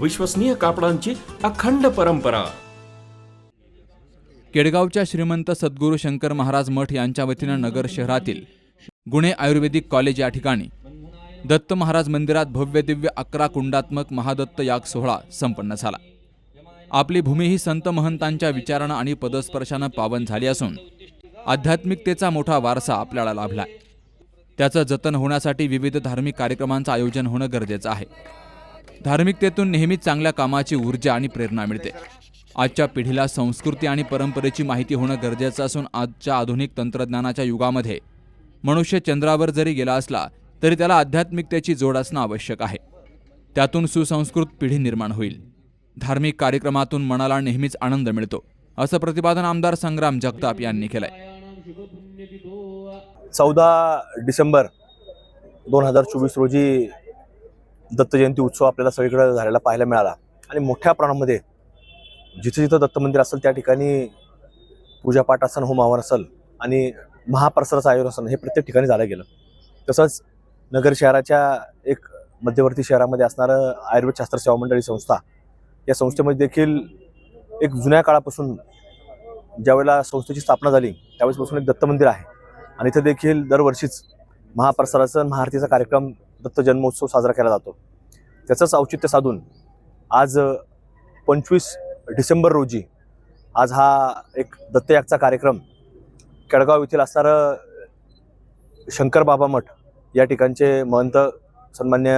विश्वसनीय कापडांची अखंड परंपरा. केडगावच्या श्रीमंत सद्गुरू शंकर महाराज मठ यांच्या वतीनं नगर शहरातील गुणे आयुर्वेदिक कॉलेज या ठिकाणी दत्त महाराज मंदिरात भव्य दिव्य अकरा कुंडात्मक महादत्त याग सोहळा संपन्न झाला. आपली भूमी ही संत महंतांच्या विचारानं आणि पदस्पर्शानं पावन झाली असून आध्यात्मिकतेचा मोठा वारसा आपल्याला लाभलाय. त्याचं जतन होण्यासाठी विविध धार्मिक कार्यक्रमांचं आयोजन होणं गरजेचं आहे. धार्मिकतेतून नेहमीच चांगल्या कामाची ऊर्जा आणि प्रेरणा मिळते. आजच्या पिढीला संस्कृती आणि परंपरेची माहिती होणं गरजेचं असून आजच्या आधुनिक तंत्रज्ञानाच्या युगामध्ये मनुष्य चंद्रावर जरी गेला असला तरी त्याला आध्यात्मिकतेची जोड असणं आवश्यक आहे. त्यातून सुसंस्कृत पिढी निर्माण होईल. धार्मिक कार्यक्रमातून मनाला नेहमीच आनंद मिळतो असं प्रतिपादन आमदार संग्राम जगताप यांनी केलंय. चौदा डिसेंबर दोन हजार चोवीस रोजी दत्त जयंती उत्सव आपल्याला सगळीकडे झालेला पाहायला मिळाला. आणि मोठ्या प्रमाणामध्ये जिथं जिथं दत्त मंदिर असेल त्या ठिकाणी पूजापाठ असन होमावर असेल आणि महाप्रसाराचं आयोजन असेल हे प्रत्येक ठिकाणी झालं गेलं. तसंच नगर शहराच्या एक मध्यवर्ती शहरामध्ये असणारं आयुर्वेद शास्त्र सेवा मंडळी संस्था या संस्थेमध्ये देखील एक जुन्या काळापासून ज्यावेळेला संस्थेची स्थापना झाली त्यावेळेसपासून एक दत्त मंदिर आहे. आणि इथं देखील दरवर्षीच महाप्रसाराचं आणि महाआरतीचा कार्यक्रम दत्त जन्मोत्सव साजरा केला जातो. त्याचंच औचित्य साधून आज पंचवीस डिसेंबर रोजी आज हा एक दत्तयागचा कार्यक्रम केळगाव येथील असणारं शंकर बाबा मठ या ठिकाणचे महंत सन्मान्य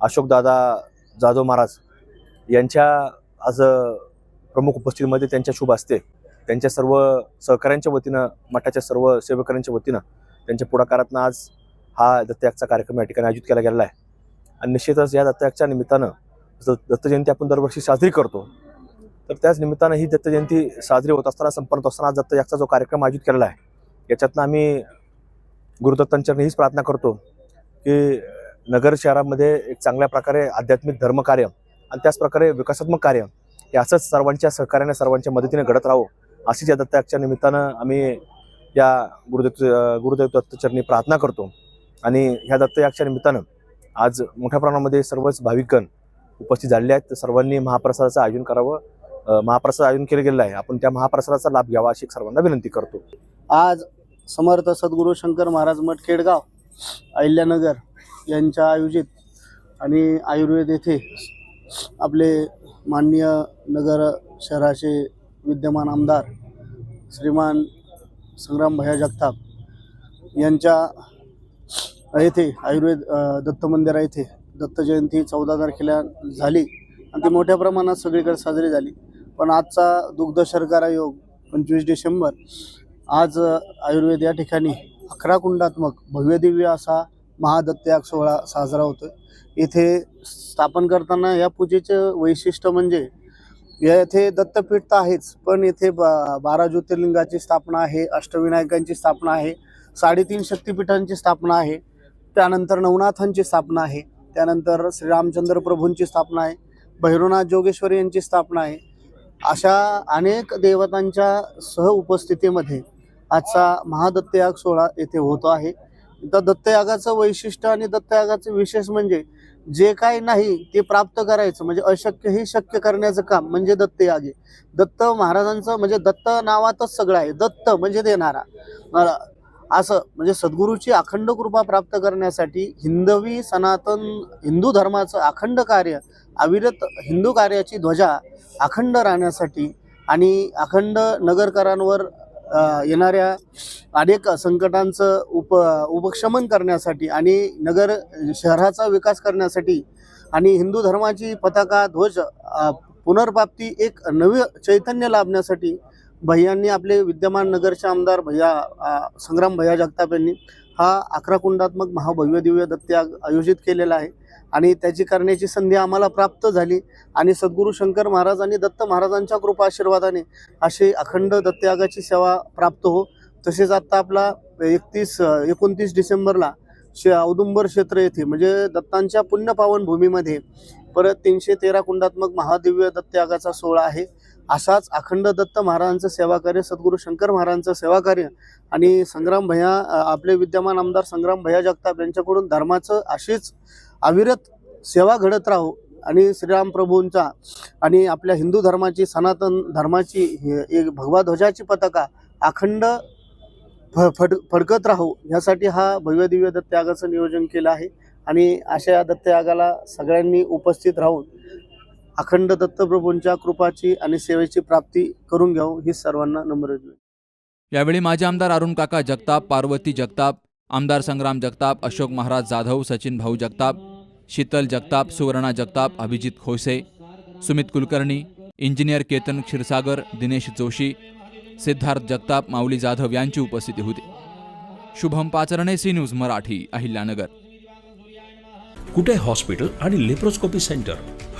अशोकदादा जाधव महाराज यांच्या आज प्रमुख उपस्थितीमध्ये त्यांच्या शुभ असते त्यांच्या सर्व सहकाऱ्यांच्या वतीनं मठाच्या सर्व सेवकांच्या वतीनं त्यांच्या पुढाकारातनं आज हा दत्तयागचा कार्यक्रम या ठिकाणी आयोजित केला गेलेला आहे. आणि निश्चितच या दत्तयागच्या निमित्तानं दत्तजयंती आपण दरवर्षी साजरी करतो. तर त्याच निमित्तानं ही दत्तजयंती साजरी होत असताना संपन्न होत असताना दत्तयागचा जो कार्यक्रम आयोजित केलेला आहे याच्यातनं आम्ही गुरुदत्तांच्या हीच प्रार्थना करतो की नगर शहरामध्ये एक चांगल्या प्रकारे आध्यात्मिक धर्मकार्य आणि त्याचप्रकारे विकासात्मक कार्य हे असंच सर्वांच्या सहकार्याने सर्वांच्या मदतीने घडत राहो अशीच या दत्तयागच्या निमित्तानं आम्ही या गुरुदेव गुरुदेव दत्तचरणी प्रार्थना करतो. आणि ह्या दत्तयागच्या निमित्तानं आज मोठ्या प्रमाणामध्ये सर्वच भाविकगण उपस्थित झालेले आहेत. तर सर्वांनी महाप्रसादाचं आयोजन करावं. महाप्रसाद आयोजन केलं गेलेलं आहे. आपण त्या महाप्रसादाचा लाभ घ्यावा अशी सर्वांना विनंती करतो. आज समर्थ सद्गुरू शंकर महाराज मठ खेडगाव अहिल्यानगर यांच्या आयोजित आणि आयुर्वेद येथे आपले माननीय नगर शहराचे विद्यमान आमदार श्रीमान संग्राम भैया जगताप यांच्या येथे आयुर्वेद दत्त मंदिरा येथे दत्त जयंती चौदा तारखेला झाली आणि ती मोठ्या प्रमाणात सगळीकडे साजरी झाली. पण आजचा दुग्ध शर्करा योग पंचवीस डिसेंबर आज आयुर्वेद या ठिकाणी अकरा कुंडात्मक भव्यदिव्य असा महादत्तयाग सोहळा साजरा होतो येथे स्थापन करताना या पूजेचं वैशिष्ट्य म्हणजे येथे दत्तपीठ तर आहेच पण येथे बा बारा ज्योतिर्लिंगाची स्थापना आहे अष्टविनायकांची स्थापना आहे साडेतीन शक्तिपीठांची स्थापना आहे त्यानंतर नवनाथांची स्थापना आहे. त्यानंतर श्रीरामचंद्र प्रभूंची स्थापना आहे. भैरवनाथ जोगेश्वरी यांची स्थापना आहे. अशा अनेक देवतांच्या सह उपस्थितीमध्ये आजचा महादत्तयाग सोहळा येथे होतो आहे. तर दत्तयागाचं वैशिष्ट्य आणि दत्तयागाचं विशेष म्हणजे जे काही नाही ते प्राप्त करायचं म्हणजे अशक्य हे शक्य करण्याचं काम म्हणजे दत्तयाग आहे. दत्त महाराजांचं म्हणजे दत्त नावातच सगळं आहे. दत्त म्हणजे देणारा. असं म्हणजे सद्गुरूची अखंड कृपा प्राप्त करण्यासाठी हिंदवी सनातन हिंदू धर्माचं अखंड कार्य अविरत हिंदू कार्याची ध्वजा अखंड राहण्यासाठी आणि अखंड नगरकरांवर येणाऱ्या अनेक संकटांचं उप उपशमन करण्यासाठी आणि नगर शहराचा विकास करण्यासाठी आणि हिंदू धर्माची पताका ध्वज पुनर्प्राप्ती एक नवी चैतन्य लाभण्यासाठी भैयांनी आपले विद्यमान नगरचे आमदार भैया संग्राम भैया जगताप यांनी हा अकरा कुंडात्मक महाभव्य दिव्य दत्त्याग आयोजित केलेला आहे. आणि त्याची करण्याची संधी आम्हाला प्राप्त झाली. आणि सद्गुरू शंकर महाराज आणि दत्त महाराजांच्या कृपा आशीर्वादाने अशी अखंड दत्तयागाची सेवा प्राप्त हो. तसेच आत्ता आपला एकतीस एकोणतीस डिसेंबरला शे औदुंबर क्षेत्र येथे म्हणजे दत्तांच्या पुण्यपावन भूमीमध्ये परत तीनशे तेरा कुंडात्मक महादिव्य दत्तयागाचा सोहळा आहे. असाच अखंड दत्त महाराजांचं सेवाकार्य सद्गुरू शंकर महाराजांचं सेवाकार्य आणि संग्राम भैया आपले विद्यमान आमदार संग्राम भैया जगताप यांच्याकडून धर्माचं अशीच अविरत सेवा घडत राहो आणि श्रीराम प्रभूंचा आणि आपल्या हिंदू धर्माची सनातन धर्माची हे- एक भगवा ध्वजाची पताका अखंड फ फड फडकत राहू. यासाठी हा भव्य दिव्य दत्तयागाचं नियोजन केलं आहे आणि अशा या दत्तयागाला सगळ्यांनी उपस्थित राहून अखंड दत्तप्रभूंच्या कृपाची आणि सेवेची प्राप्ती करून घ्यावं ही सर्वांना नम्र विनंती. यावेळी माजी आमदार अरुण काका जगताप पार्वती जगताप आमदार संग्राम जगताप अशोक महाराज जाधव सचिन भाऊ जगताप शीतल जगताप सुवर्णा जगताप अभिजित खोसे सुमित कुलकर्णी इंजिनियर केतन क्षीरसागर दिनेश जोशी सिद्धार्थ जगताप माऊली जाधव यांची उपस्थिती होती. Shubham Pacharne C news Marathi Ahilyanagar. Kute hospital आणि लेप्रोस्कोपी सेंटर?